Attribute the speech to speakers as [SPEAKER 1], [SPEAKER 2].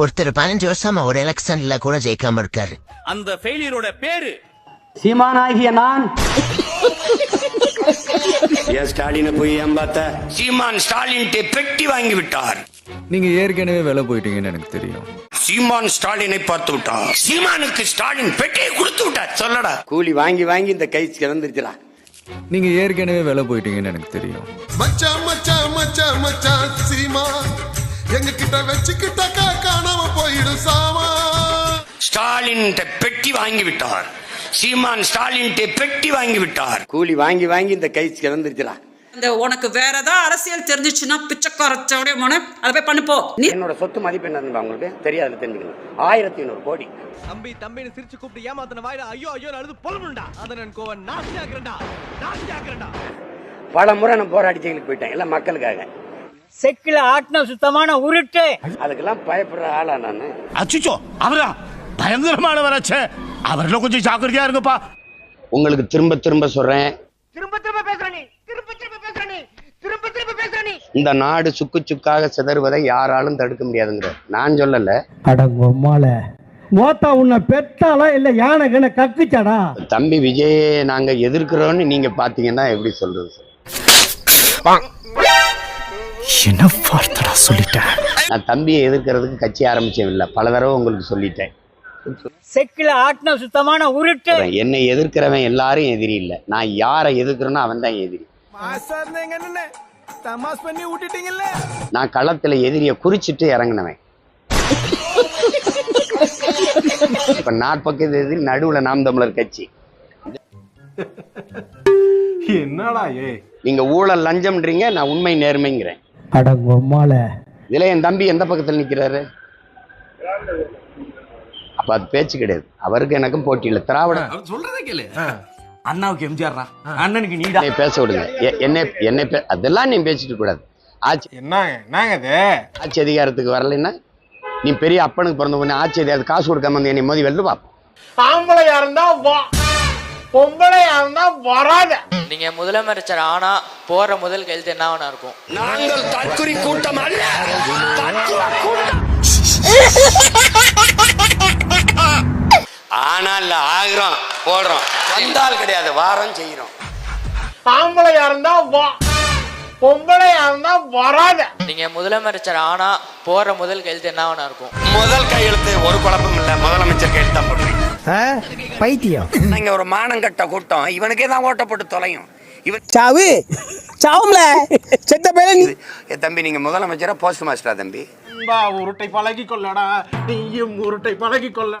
[SPEAKER 1] ஒருத்தர் பதினஞ்சு வருஷமா ஒரு எலெக்ஷன்ல கூட ஜெயிக்காம இருக்காரு.
[SPEAKER 2] அந்த ஃபெயிலியரோட பேரு?
[SPEAKER 3] சீமானாகிய நான்.
[SPEAKER 4] ஏன் ஸ்டாலினை போய் ஏன் பார்த்த? சீமான் ஸ்டாலின் பெட்டி வாங்கி விட்டார்.
[SPEAKER 5] நீங்க ஏற்கனவே வேலை போயிட்டீங்கன்னு எனக்கு தெரியும்.
[SPEAKER 4] சீமான் ஸ்டாலினை பார்த்து விட்டார் சீமானுக்கு ஸ்டாலின் பெட்டியை கொடுத்து விட்டார். சொல்லடா. கூலி வாங்கி வாங்கி இந்த கை கிளந்துருச்சுடா
[SPEAKER 5] நீங்க ஏற்கனவே வேலை போயிட்டீங்கன்னு எனக்கு தெரியும்.
[SPEAKER 6] மச்சான் மச்சான் மச்சான் மச்சான் சீமா எங்க கிட்ட வச்சுக்கிட்டாக்கா காணாம போயிடும் சாமா.
[SPEAKER 4] ஸ்டாலின் பெட்டி வாங்கி விட்டார். சீமான் ஸ்டாலின் பெட்டி வாங்கி விட்டார். கூலி வாங்கி வாங்கி இந்த கை கிளந்துருச்சுடா
[SPEAKER 7] இந்த உனக்கு வேற ஏதாவது அரசியல் தெரிஞ்சிச்சுன்னா பிச்சைக்கார சவுடைய மன அதை போய் பண்ணுப்போ நீ
[SPEAKER 4] என்னோட சொத்து மதிப்பு என்னன்னு உங்களுக்கு? தெரியாது தெரிஞ்சுக்கணும். ஆயிரத்தி ஐநூறு கோடி.
[SPEAKER 2] தம்பி தம்பின்னு சிரிச்சு கூப்பிட்டு ஏமாத்தின வாயில ஐயோ ஐயோ அழுது பொலமுண்டா அதை நான் கோவன் நாசி ஆக்குறேன்டா நாசி ஆக்குறேன்டா
[SPEAKER 4] பல முறை நான் போராடிச்சவங்களுக்கு போயிட்டேன். எல்லாம் மக்களுக்காக.
[SPEAKER 3] செக்கில ஆட்டின சுத்தமான உருட்டு.
[SPEAKER 4] அதுக்கெல்லாம் பயப்படுற ஆளா நான்.
[SPEAKER 8] அச்சுச்சோ அவரா? பயங்கரமானவராச்சே அவர்ல கொஞ்சம் ஜாக்கிரதையா இருங்கப்பா.
[SPEAKER 4] உங்களுக்கு திரும்ப திரும்ப சொல்றேன்.
[SPEAKER 3] திரும்ப திரும்ப பேசுற நீ. திரும்ப திரும்ப பேசுற நீ. திரும்ப திரும்ப பேசுற நீ.
[SPEAKER 4] இந்த நாடு சுக்கு சுக்காக சிதறுவதை யாராலும் தடுக்க முடியாதுங்கிற. நான் சொல்லல.
[SPEAKER 9] அடங்கொம்மால மோத்தா உன்னை பெத்தாளா இல்ல யானை கண்ண கக்குச்சாடா?
[SPEAKER 4] தம்பி விஜயை நாங்க எதிர்க்கிறோம்னு நீங்க பாத்தீங்கன்னா எப்படி சொல்றது
[SPEAKER 8] என்ன வார்த்தடா சொல்லிட்டேன்?
[SPEAKER 4] நான் தம்பியை எதிர்க்கிறதுக்கு கட்சி ஆரம்பிச்சேன் இல்ல பல தடவை உங்களுக்கு சொல்லிட்டேன்.
[SPEAKER 3] செக்கில ஆட்டின சுத்தமான உருட்டு.
[SPEAKER 4] என்னை எதிர்க்கிறவன் எல்லாரும் எதிரி இல்ல. நான் யாரை எதிர்க்கிறேனோ அவன் தான் எதிரி.
[SPEAKER 2] தமாஸ் பண்ணி விட்டுட்டீங்கல்ல
[SPEAKER 4] நான் களத்துல எதிரியை குறிச்சிட்டு இறங்கினவன். இப்ப நாற்பக்கத்து எதிரி நடுவுல நாம் தமிழர் கட்சி.
[SPEAKER 6] என்னடா ஏ?
[SPEAKER 4] நீங்க ஊழல் லஞ்சம்ன்றீங்க நான் உண்மை நேர்மைங்கிறேன்.
[SPEAKER 9] அடங்கொம்மால
[SPEAKER 4] இதுல என் தம்பி எந்த பக்கத்துல நிக்கிறாரு? அப்ப அது பேச்சு கிடையாது. அவருக்கு எனக்கும் போட்டி இல்லை. திராவிடம்
[SPEAKER 2] சொல்றதே கேளு. அண்ணாவுக்கு எம்ஜிஆர் அண்ணனுக்கு நீடா?
[SPEAKER 4] என்னை பேச விடுங்க. எ- என்னை என்னை பே- அதெல்லாம் நீ பேசிட்டு கூடாது. ஆட்சி
[SPEAKER 6] என்னங்க என்னங்க இது?
[SPEAKER 4] ஆட்சி அதிகாரத்துக்கு வரலைன்னா நீ பெரிய அப்பனுக்கு பிறந்த உடனே ஆட்சி அதிகாரத்துக்கு காசு கொடுக்காம வந்து என்னை மோதி வெள்ளு பாப்போம்
[SPEAKER 3] ஆம்பளையா இருந்தா வா. பொம்பளையா இருந்தா வராத.
[SPEAKER 10] நீங்க முதலமைச்சர் ஆனா போற முதல் கையெழுத்து என்ன வேணா இருக்கும்.
[SPEAKER 4] நாங்கள் தற்குறி கூட்டம் அல்ல. ஆனால் ஆகிறோம் போடுறோம். வந்தால் கிடையாது வாரம் செய்யறோம்
[SPEAKER 3] ஆம்பளையா இருந்தா வா. பொம்பளையா இருந்தா வராத.
[SPEAKER 10] நீங்க முதலமைச்சர் ஆனா போற முதல் கையெழுத்து என்ன வேணா இருக்கும்.
[SPEAKER 4] முதல் கையெழுத்து ஒரு குழப்பம் இல்ல. முதலமைச்சர் கையெழுத்து தான் போடுறேன்
[SPEAKER 9] பைத்தியம்.
[SPEAKER 4] நீங்க ஒரு மானம் கட்ட கூட்டம். இவனுக்கே தான் ஓட்ட போட்டு தொலையும். இவன்
[SPEAKER 3] சாவு? சாவும்ல? செத்த பேர நீ
[SPEAKER 4] தம்பி நீங்க முதலமைச்சரா போஸ்ட் மாஸ்டரா தம்பி?
[SPEAKER 6] உருட்டை பழகி கொள்ளடா நீயும் உருட்டை பழகி கொள்ள